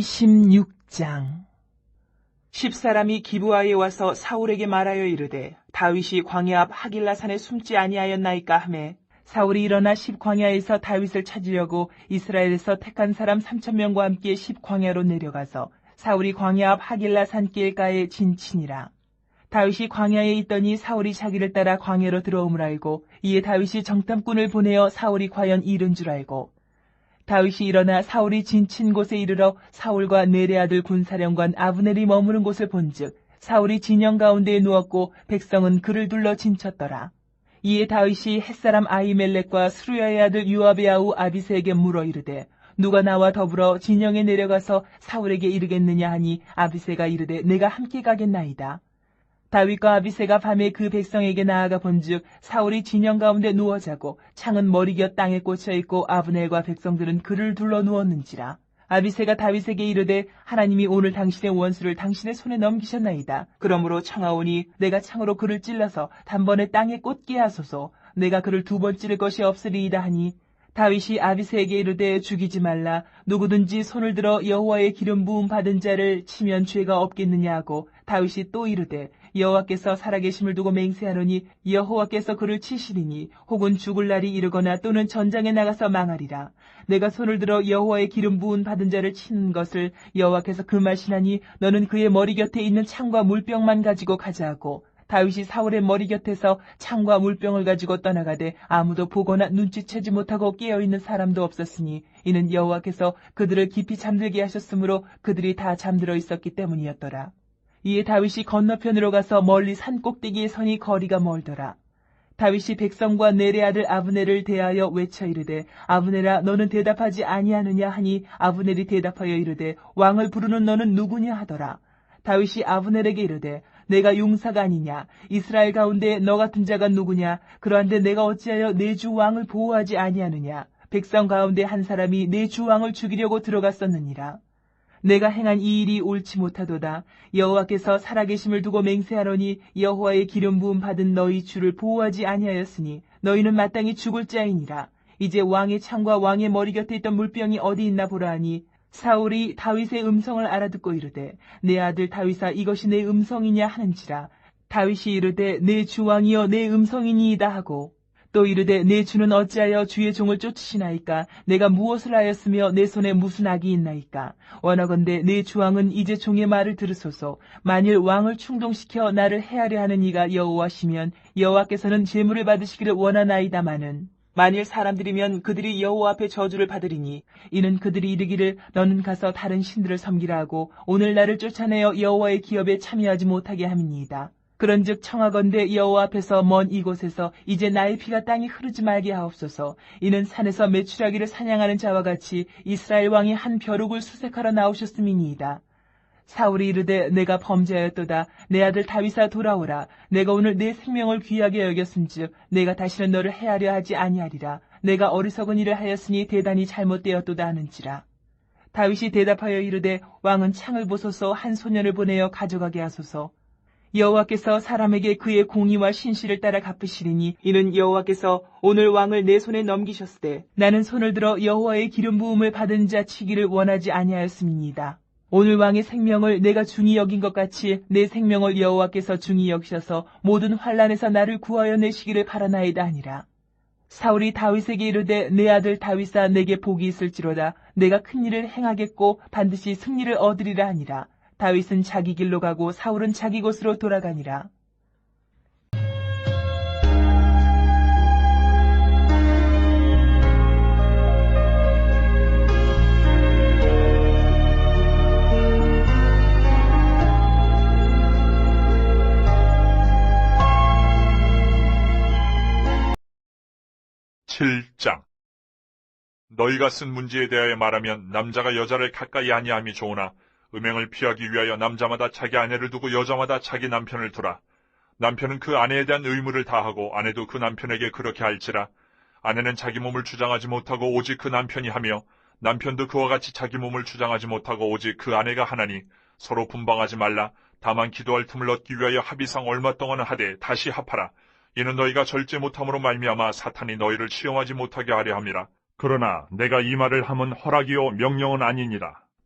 26장. 십사람이 기부하에 와서 사울에게 말하여 이르되 다윗이 광야 앞 하길라 산에 숨지 아니하였나이까 하매 사울이 일어나 십광야에서 다윗을 찾으려고 이스라엘에서 택한 사람 삼천 명과 함께 십광야로 내려가서 사울이 광야 앞 하길라 산 길가에 진친이라. 다윗이 광야에 있더니 사울이 자기를 따라 광야로 들어옴을 알고 이에 다윗이 정탐꾼을 보내어 사울이 과연 이른 줄 알고 다윗이 일어나 사울이 진친 곳에 이르러 사울과 네레 아들 군사령관 아브넬이 머무는 곳을 본즉 사울이 진영 가운데에 누웠고 백성은 그를 둘러 진쳤더라. 이에 다윗이 햇사람 아이멜렉과 수루야의 아들 유압의 아우 아비세에게 물어 이르되 누가 나와 더불어 진영에 내려가서 사울에게 이르겠느냐 하니 아비세가 이르되 내가 함께 가겠나이다. 다윗과 아비세가 밤에 그 백성에게 나아가 본즉 사울이 진영 가운데 누워 자고 창은 머리곁 땅에 꽂혀 있고 아브넬과 백성들은 그를 둘러 누웠는지라 아비세가 다윗에게 이르되 하나님이 오늘 당신의 원수를 당신의 손에 넘기셨나이다. 그러므로 청하오니 내가 창으로 그를 찔러서 단번에 땅에 꽂게 하소서. 내가 그를 두 번 찌를 것이 없으리이다 하니 다윗이 아비세에게 이르되 죽이지 말라. 누구든지 손을 들어 여호와의 기름 부음 받은 자를 치면 죄가 없겠느냐 하고 다윗이 또 이르되 여호와께서 살아계심을 두고 맹세하노니 여호와께서 그를 치시리니 혹은 죽을 날이 이르거나 또는 전장에 나가서 망하리라. 내가 손을 들어 여호와의 기름 부은 받은 자를 치는 것을 여호와께서 그 말시나니 너는 그의 머리 곁에 있는 창과 물병만 가지고 가자 하고 다윗이 사울의 머리 곁에서 창과 물병을 가지고 떠나가되 아무도 보거나 눈치채지 못하고 깨어있는 사람도 없었으니 이는 여호와께서 그들을 깊이 잠들게 하셨으므로 그들이 다 잠들어 있었기 때문이었더라. 이에 다윗이 건너편으로 가서 멀리 산 꼭대기에 서니 거리가 멀더라. 다윗이 백성과 네레 아들 아브넬을 대하여 외쳐 이르되 아브넬아 너는 대답하지 아니하느냐 하니 아브넬이 대답하여 이르되 왕을 부르는 너는 누구냐 하더라. 다윗이 아브넬에게 이르되 내가 용사가 아니냐 이스라엘 가운데 너 같은 자가 누구냐 그러한데 내가 어찌하여 내 주 왕을 보호하지 아니하느냐 백성 가운데 한 사람이 내 주 왕을 죽이려고 들어갔었느니라. 내가 행한 이 일이 옳지 못하도다. 여호와께서 살아계심을 두고 맹세하노니 여호와의 기름 부음 받은 너희 주를 보호하지 아니하였으니 너희는 마땅히 죽을 자이니라. 이제 왕의 창과 왕의 머리 곁에 있던 물병이 어디 있나 보라 하니 사울이 다윗의 음성을 알아듣고 이르되 내 아들 다윗아 이것이 내 음성이냐 하는지라 다윗이 이르되 내 주왕이여 내 음성이니이다 하고 또 이르되 내 주는 어찌하여 주의 종을 쫓으시나이까? 내가 무엇을 하였으며 내 손에 무슨 악이 있나이까? 원하건대 내 주왕은 이제 종의 말을 들으소서. 만일 왕을 충동시켜 나를 해하려 하는 이가 여호와시면 여호와께서는 제물을 받으시기를 원하나이다마는 만일 사람들이면 그들이 여호와 앞에 저주를 받으리니 이는 그들이 이르기를 너는 가서 다른 신들을 섬기라 하고 오늘 나를 쫓아내어 여호와의 기업에 참여하지 못하게 함이니이다. 그런즉 청하건대 여호와 앞에서 먼 이곳에서 이제 나의 피가 땅에 흐르지 말게 하옵소서. 이는 산에서 메추라기를 사냥하는 자와 같이 이스라엘 왕이 한 벼룩을 수색하러 나오셨음이니이다. 사울이 이르되 내가 범죄하였도다. 내 아들 다윗아 돌아오라. 내가 오늘 내 생명을 귀하게 여겼은즉 내가 다시는 너를 해하려 하지 아니하리라. 내가 어리석은 일을 하였으니 대단히 잘못되었도다 하는지라. 다윗이 대답하여 이르되 왕은 창을 보소서 한 소년을 보내어 가져가게 하소서. 여호와께서 사람에게 그의 공의와 신실을 따라 갚으시리니 이는 여호와께서 오늘 왕을 내 손에 넘기셨을 때 나는 손을 들어 여호와의 기름 부음을 받은 자 치기를 원하지 아니하였음이니이다. 오늘 왕의 생명을 내가 중히 여긴 것 같이 내 생명을 여호와께서 중히 여기셔서 모든 환란에서 나를 구하여 내시기를 바라나이다 아니라. 사울이 다윗에게 이르되 내 아들 다윗아 내게 복이 있을지로다. 내가 큰 일을 행하겠고 반드시 승리를 얻으리라 하니라 다윗은 자기 길로 가고 사울은 자기 곳으로 돌아가니라. 칠장 너희가 쓴 문제에 대하여 말하면 남자가 여자를 가까이 아니함이 좋으나 음행을 피하기 위하여 남자마다 자기 아내를 두고 여자마다 자기 남편을 두라. 남편은 그 아내에 대한 의무를 다하고 아내도 그 남편에게 그렇게 할지라. 아내는 자기 몸을 주장하지 못하고 오직 그 남편이 하며 남편도 그와 같이 자기 몸을 주장하지 못하고 오직 그 아내가 하나니 서로 분방하지 말라. 다만 기도할 틈을 얻기 위하여 합의상 얼마 동안은 하되 다시 합하라. 이는 너희가 절제 못함으로 말미암아 사탄이 너희를 시험하지 못하게 하려 함이라. 그러나 내가 이 말을 함은 허락이요 명령은 아니니라.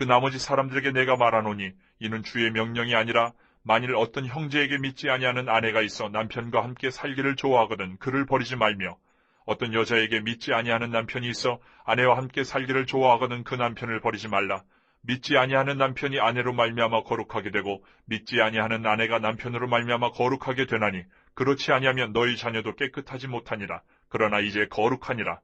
그 나머지 사람들에게 내가 말하노니 이는 주의 명령이 아니라 만일 어떤 형제에게 믿지 아니하는 아내가 있어 남편과 함께 살기를 좋아하거든 그를 버리지 말며 어떤 여자에게 믿지 아니하는 남편이 있어 아내와 함께 살기를 좋아하거든 그 남편을 버리지 말라. 믿지 아니하는 남편이 아내로 말미암아 거룩하게 되고 믿지 아니하는 아내가 남편으로 말미암아 거룩하게 되나니 그렇지 아니하면 너희 자녀도 깨끗하지 못하니라. 그러나 이제 거룩하니라.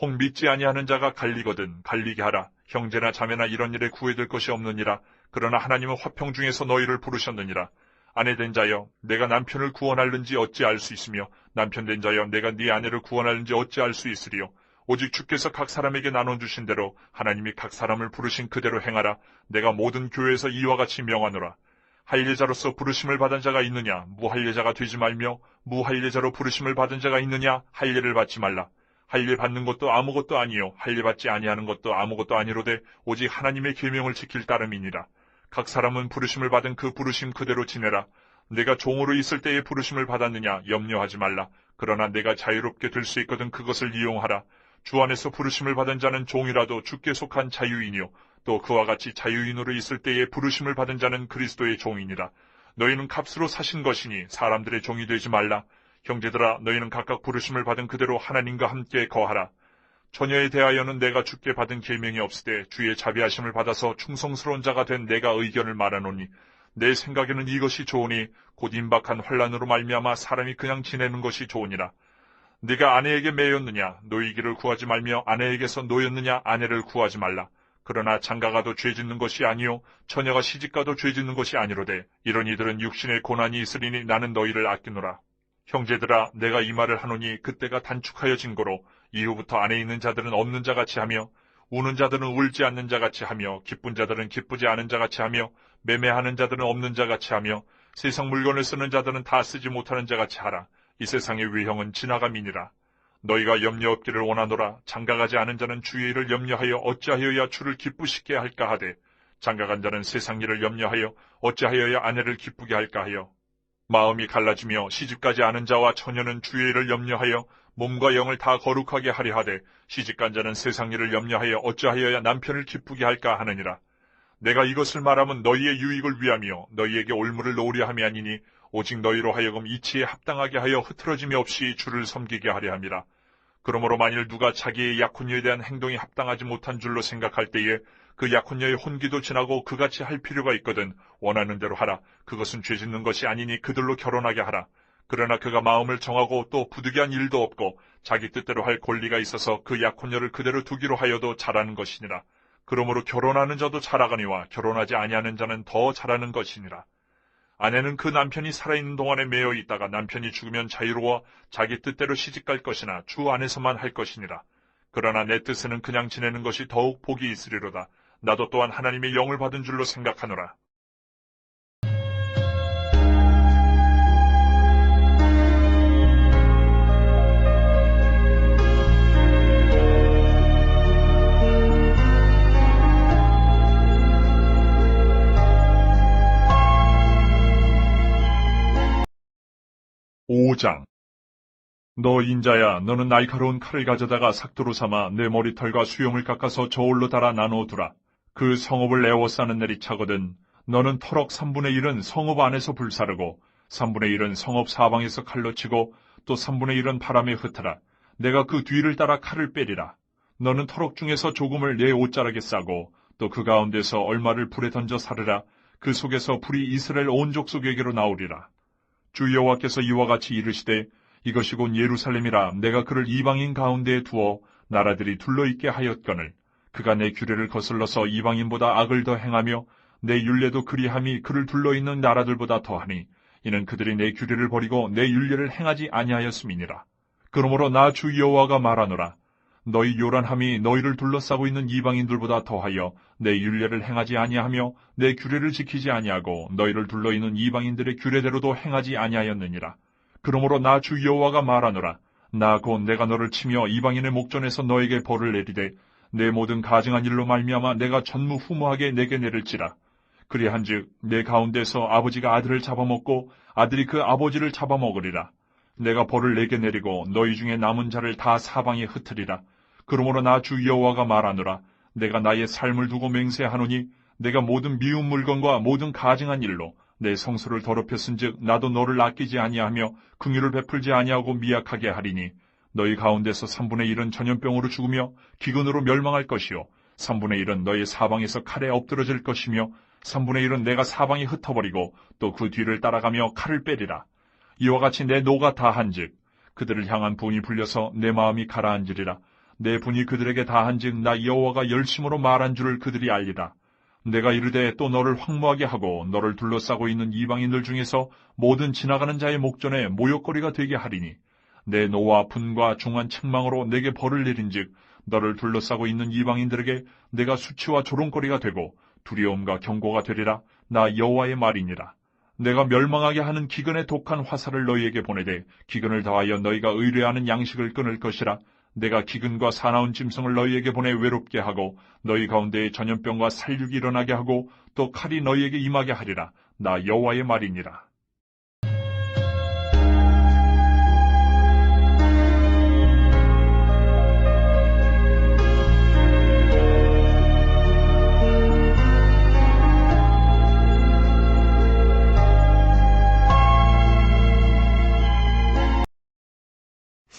혹 믿지 아니하는 자가 갈리거든 갈리게 하라. 형제나 자매나 이런 일에 구애될 것이 없느니라. 그러나 하나님은 화평 중에서 너희를 부르셨느니라. 아내 된 자여 내가 남편을 구원할는지 어찌 알 수 있으며 남편 된 자여 내가 네 아내를 구원할는지 어찌 알 수 있으리요. 오직 주께서 각 사람에게 나눠주신 대로 하나님이 각 사람을 부르신 그대로 행하라. 내가 모든 교회에서 이와 같이 명하노라. 할례자로서 부르심을 받은 자가 있느냐 무할례자가 되지 말며 무할례자로 부르심을 받은 자가 있느냐 할례를 받지 말라. 할례 받는 것도 아무것도 아니요 할례 받지 아니하는 것도 아무것도 아니로되 오직 하나님의 계명을 지킬 따름이니라. 각 사람은 부르심을 받은 그 부르심 그대로 지내라. 내가 종으로 있을 때에 부르심을 받았느냐 염려하지 말라. 그러나 내가 자유롭게 될 수 있거든 그것을 이용하라. 주 안에서 부르심을 받은 자는 종이라도 주께 속한 자유인이요 또 그와 같이 자유인으로 있을 때에 부르심을 받은 자는 그리스도의 종이니라. 너희는 값으로 사신 것이니 사람들의 종이 되지 말라. 형제들아 너희는 각각 부르심을 받은 그대로 하나님과 함께 거하라. 처녀에 대하여는 내가 주께 받은 계명이 없으되 주의 자비하심을 받아서 충성스러운 자가 된 내가 의견을 말하노니 내 생각에는 이것이 좋으니 곧 임박한 환란으로 말미암아 사람이 그냥 지내는 것이 좋으니라. 네가 아내에게 매였느냐 노이기를 구하지 말며 아내에게서 노였느냐 아내를 구하지 말라. 그러나 장가가도 죄짓는 것이 아니요 처녀가 시집가도 죄짓는 것이 아니로되 이런 이들은 육신의 고난이 있으리니 나는 너희를 아끼노라. 형제들아 내가 이 말을 하노니 그때가 단축하여 진거로 이후부터 안에 있는 자들은 없는 자같이 하며 우는 자들은 울지 않는 자같이 하며 기쁜 자들은 기쁘지 않은 자같이 하며 매매하는 자들은 없는 자같이 하며 세상 물건을 쓰는 자들은 다 쓰지 못하는 자같이 하라. 이 세상의 위형은 지나감이니라. 너희가 염려 없기를 원하노라. 장가가지 않은 자는 주의 일을 염려하여 어찌하여야 주를 기쁘시게 할까 하되 장가간 자는 세상 일을 염려하여 어찌하여야 아내를 기쁘게 할까 하여 마음이 갈라지며 시집가지 않은 자와 처녀는 주의 일을 염려하여 몸과 영을 다 거룩하게 하려 하되 시집간 자는 세상 일을 염려하여 어찌하여야 남편을 기쁘게 할까 하느니라. 내가 이것을 말하면 너희의 유익을 위하며 너희에게 올무를 놓으려 함이 아니니 오직 너희로 하여금 이치에 합당하게 하여 흐트러짐이 없이 주를 섬기게 하려 함이라. 그러므로 만일 누가 자기의 약혼녀에 대한 행동이 합당하지 못한 줄로 생각할 때에 그 약혼녀의 혼기도 지나고 그같이 할 필요가 있거든 원하는 대로 하라. 그것은 죄 짓는 것이 아니니 그들로 결혼하게 하라. 그러나 그가 마음을 정하고 또 부득이한 일도 없고 자기 뜻대로 할 권리가 있어서 그 약혼녀를 그대로 두기로 하여도 잘하는 것이니라. 그러므로 결혼하는 자도 잘하거니와 결혼하지 아니하는 자는 더 잘하는 것이니라. 아내는 그 남편이 살아있는 동안에 매여 있다가 남편이 죽으면 자유로워 자기 뜻대로 시집갈 것이나 주 안에서만 할 것이니라. 그러나 내 뜻에는 그냥 지내는 것이 더욱 복이 있으리로다. 나도 또한 하나님의 영을 받은 줄로 생각하노라. 오장 너 인자야, 너는 날카로운 칼을 가져다가 삭도로 삼아 내 머리털과 수염을 깎아서 저울로 달아 나누어 두라. 그 성읍을 애워 싸는 날이 차거든. 너는 터럭 3분의 1은 성읍 안에서 불사르고 3분의 1은 성읍 사방에서 칼로 치고 또 3분의 1은 바람에 흩어라. 내가 그 뒤를 따라 칼을 빼리라. 너는 터럭 중에서 조금을 내 옷자락에 싸고 또 그 가운데서 얼마를 불에 던져 사르라. 그 속에서 불이 이스라엘 온 족속에게로 나오리라. 주 여호와께서 이와 같이 이르시되 이것이 곧 예루살렘이라 내가 그를 이방인 가운데에 두어 나라들이 둘러있게 하였거늘 그가 내 규례를 거슬러서 이방인보다 악을 더 행하며 내 율례도 그리함이 그를 둘러있는 나라들보다 더하니 이는 그들이 내 규례를 버리고 내 율례를 행하지 아니하였음이니라. 그러므로 나 주 여호와가 말하노라 너희 요란함이 너희를 둘러싸고 있는 이방인들보다 더하여 내 율례를 행하지 아니하며 내 규례를 지키지 아니하고 너희를 둘러 있는 이방인들의 규례대로도 행하지 아니하였느니라. 그러므로 나 주 여호와가 말하노라. 나 곧 내가 너를 치며 이방인의 목전에서 너에게 벌을 내리되 내 모든 가증한 일로 말미암아 내가 전무후무하게 내게 내릴지라. 그리한즉 내 가운데서 아버지가 아들을 잡아먹고 아들이 그 아버지를 잡아먹으리라. 내가 벌을 내게 내리고 너희 중에 남은 자를 다 사방에 흩으리라. 그러므로 나 주 여호와가 말하노라. 내가 나의 삶을 두고 맹세하노니 내가 모든 미운 물건과 모든 가증한 일로 내 성소를 더럽혔은즉 나도 너를 아끼지 아니하며 긍휼을 베풀지 아니하고 미약하게 하리니 너희 가운데서 3분의 1은 전염병으로 죽으며 기근으로 멸망할 것이요 3분의 1은 너희 사방에서 칼에 엎드러질 것이며 3분의 1은 내가 사방에 흩어버리고 또 그 뒤를 따라가며 칼을 빼리라. 이와 같이 내 노가 다한즉 그들을 향한 분이 불려서 내 마음이 가라앉으리라. 내 분이 그들에게 다한즉 나 여호와가 열심으로 말한 줄을 그들이 알리라. 내가 이르되 또 너를 황무하게 하고 너를 둘러싸고 있는 이방인들 중에서 모든 지나가는 자의 목전에 모욕거리가 되게 하리니 내 노와 분과 중한 책망으로 내게 벌을 내린즉 너를 둘러싸고 있는 이방인들에게 내가 수치와 조롱거리가 되고 두려움과 경고가 되리라 나 여호와의 말이니라. 내가 멸망하게 하는 기근의 독한 화살을 너희에게 보내되 기근을 더하여 너희가 의뢰하는 양식을 끊을 것이라 내가 기근과 사나운 짐승을 너희에게 보내 외롭게 하고 너희 가운데에 전염병과 살육이 일어나게 하고 또 칼이 너희에게 임하게 하리라 나 여호와의 말이니라.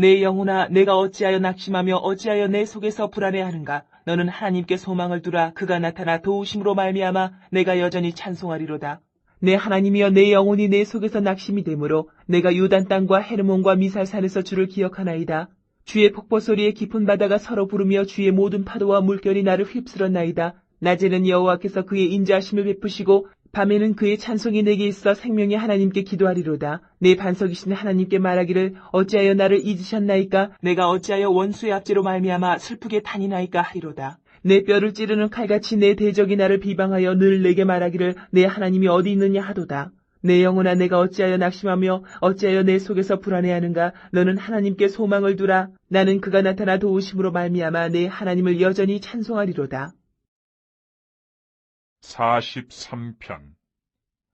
내 영혼아 내가 어찌하여 낙심하며 어찌하여 내 속에서 불안해하는가? 너는 하나님께 소망을 두라. 그가 나타나 도우심으로 말미암아 내가 여전히 찬송하리로다. 내 하나님이여 내 영혼이 내 속에서 낙심이 되므로 내가 유단 땅과 헤르몬과 미살산에서 주를 기억하나이다. 주의 폭포 소리에 깊은 바다가 서로 부르며 주의 모든 파도와 물결이 나를 휩쓸었나이다. 낮에는 여호와께서 그의 인자하심을 베푸시고 밤에는 그의 찬송이 내게 있어 생명의 하나님께 기도하리로다. 내 반석이신 하나님께 말하기를 어찌하여 나를 잊으셨나이까? 내가 어찌하여 원수의 압제로 말미암아 슬프게 다니나이까 하리로다. 내 뼈를 찌르는 칼같이 내 대적이 나를 비방하여 늘 내게 말하기를 내 하나님이 어디 있느냐 하도다. 내 영혼아 내가 어찌하여 낙심하며 어찌하여 내 속에서 불안해하는가? 너는 하나님께 소망을 두라. 나는 그가 나타나 도우심으로 말미암아 내 하나님을 여전히 찬송하리로다. 43편.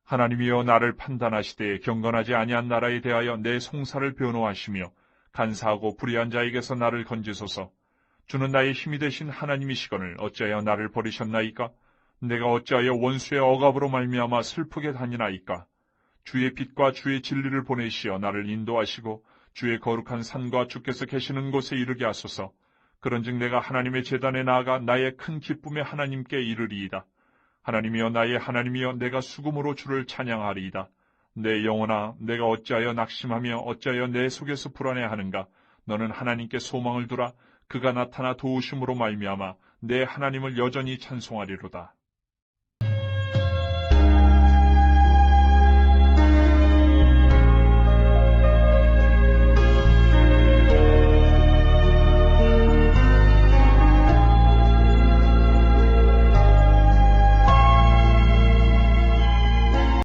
하나님이여 나를 판단하시되 경건하지 아니한 나라에 대하여 내 송사를 변호하시며 간사하고 불의한 자에게서 나를 건지소서. 주는 나의 힘이 되신 하나님이시거늘 어찌하여 나를 버리셨나이까? 내가 어찌하여 원수의 억압으로 말미암아 슬프게 다니나이까? 주의 빛과 주의 진리를 보내시어 나를 인도하시고 주의 거룩한 산과 주께서 계시는 곳에 이르게 하소서. 그런즉 내가 하나님의 재단에 나아가 나의 큰 기쁨의 하나님께 이르리이다 하나님이여 나의 하나님이여 내가 수금으로 주를 찬양하리이다. 내 영혼아 내가 어찌하여 낙심하며 어찌하여 내 속에서 불안해하는가 너는 하나님께 소망을 두라 그가 나타나 도우심으로 말미암아 내 하나님을 여전히 찬송하리로다.